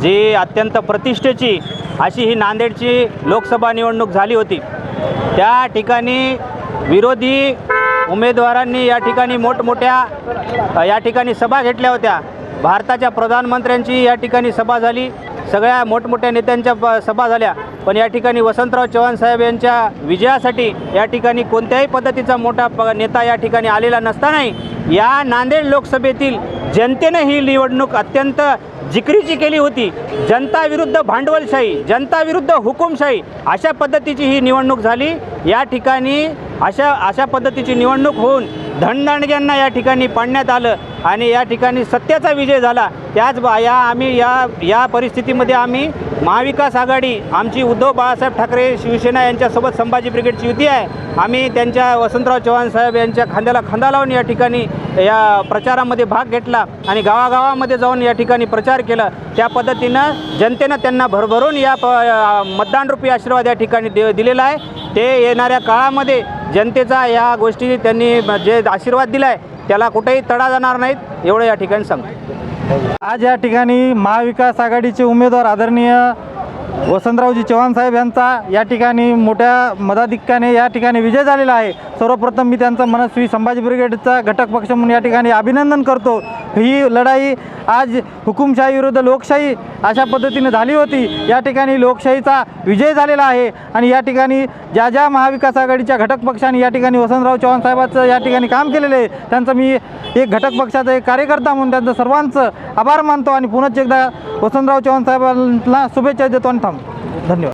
जी अत्यंत प्रतिष्ठेची अशी ही नांदेडची लोकसभा निवडणूक झाली होती त्या ठिकाणी विरोधी उमेदवारांनी या ठिकाणी मोठमोठ्या या ठिकाणी सभा घेतल्या होत्या. भारताच्या प्रधानमंत्र्यांची या ठिकाणी सभा झाली सगळ्या मोठमोठ्या नेत्यांच्या सभा झाल्या. पण या ठिकाणी वसंतराव चव्हाण साहेब यांच्या विजयासाठी या ठिकाणी कोणत्याही पद्धतीचा मोठा प नेता या ठिकाणी आलेला नसतानाही या नांदेड लोकसभेतील जनतेनं ही निवडणूक अत्यंत जिकरीची केली होती. जनता विरुद्ध भांडवलशाही जनता विरुद्ध हुकुमशाही अशा पद्धतीची ही निवडणूक झाली. या ठिकाणी अशा अशा पद्धतीची निवडणूक होऊन धनदांडग्यांना या ठिकाणी पाडण्यात आलं आणि या ठिकाणी सत्याचा विजय झाला. त्याच बा या आम्ही या या परिस्थितीमध्ये आम्ही महाविकास आघाडी आमची उद्धव बाळासाहेब ठाकरे शिवसेना यांच्यासोबत संभाजी ब्रिगेडची युती आहे. आम्ही त्यांच्या वसंतराव चव्हाण साहेब यांच्या खांद्याला खांदा लावून या ठिकाणी या प्रचारामध्ये भाग घेतला आणि गावागावामध्ये जाऊन या ठिकाणी प्रचार केला. त्या पद्धतीनं जनतेनं त्यांना भरभरून या प मतदानरूपी आशीर्वाद या ठिकाणी दे दिलेला आहे. ते येणाऱ्या काळामध्ये जनतेचा या गोष्टी त्यांनी जे आशीर्वाद दिला आहे त्याला कुठेही तडा जाणार नाहीत एवढं या ठिकाणी सांगतो. आज या ठिकाणी महाविकास आघाडीचे उमेदवार आदरणीय वसंतरावजी चव्हाण साहेब यांचा या ठिकाणी मोठ्या मदाधिक्याने या ठिकाणी विजय झालेला आहे. सर्वप्रथम मी त्यांचा मनस्वी संभाजी ब्रिगेडचा घटक पक्ष म्हणून या ठिकाणी अभिनंदन करतो. ही लढाई आज हुकुमशाही विरुद्ध लोकशाही अशा पद्धतीने झाली होती. या ठिकाणी लोकशाहीचा विजय झालेला आहे आणि या ठिकाणी ज्या ज्या महाविकास आघाडीच्या घटक पक्षाने या ठिकाणी वसंतराव चव्हाण साहेबाचं या ठिकाणी काम केलेलं आहे त्यांचं मी एक घटक पक्षाचा एक कार्यकर्ता म्हणून त्यांचं सर्वांचं आभार मानतो आणि पुनश्च एकदा वसंतराव चव्हाण साहेबांना शुभेच्छा देतो आणि tăng rất nhiều.